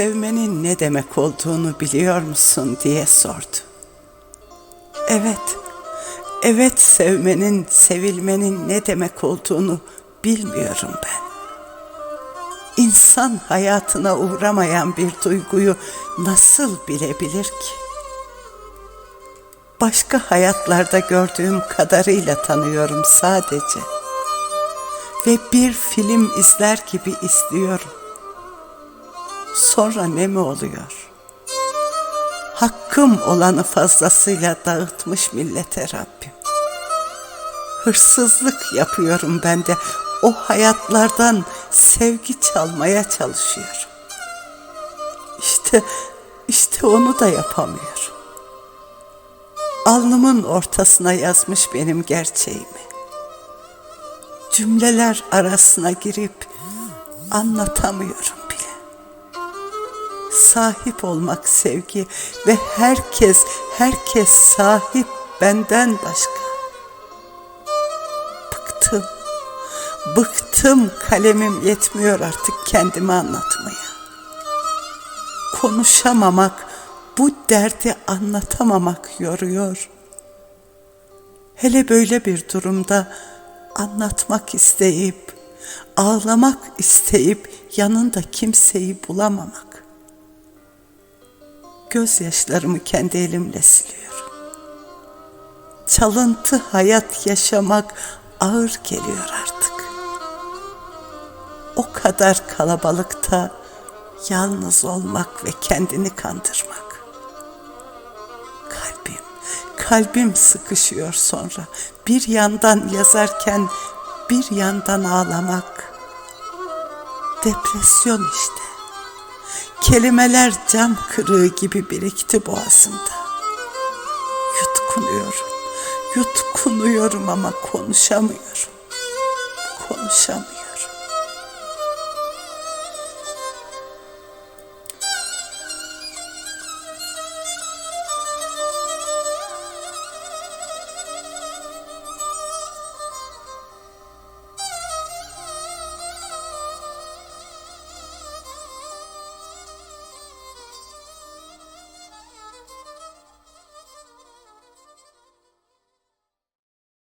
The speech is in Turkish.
sevmenin ne demek olduğunu biliyor musun diye sordu. Evet, evet sevmenin, sevilmenin ne demek olduğunu bilmiyorum ben. İnsan hayatına uğramayan bir duyguyu nasıl bilebilir ki? Başka hayatlarda gördüğüm kadarıyla tanıyorum sadece. Ve bir film izler gibi izliyorum. Sonra ne mi oluyor? Hakkım olanı fazlasıyla dağıtmış millete Rabbim. Hırsızlık yapıyorum ben de o hayatlardan sevgi çalmaya çalışıyorum. İşte, işte onu da yapamıyorum. Alnımın ortasına yazmış benim gerçeğimi. Cümleler arasına girip anlatamıyorum. Sahip olmak sevgi ve herkes, herkes sahip benden başka. Bıktım. Bıktım kalemim yetmiyor artık kendimi anlatmaya. Konuşamamak, bu derdi anlatamamak yoruyor. Hele böyle bir durumda anlatmak isteyip, ağlamak isteyip yanında kimseyi bulamamak. Gözyaşlarımı kendi elimle siliyorum. Çalıntı hayat yaşamak ağır geliyor artık. O kadar kalabalıkta yalnız olmak ve kendini kandırmak. Kalbim, kalbim sıkışıyor sonra. Bir yandan yazarken bir yandan ağlamak. Depresyon işte. Kelimeler cam kırığı gibi birikti boğazımda. Yutkunuyorum, yutkunuyorum ama konuşamıyorum. Konuşamıyorum.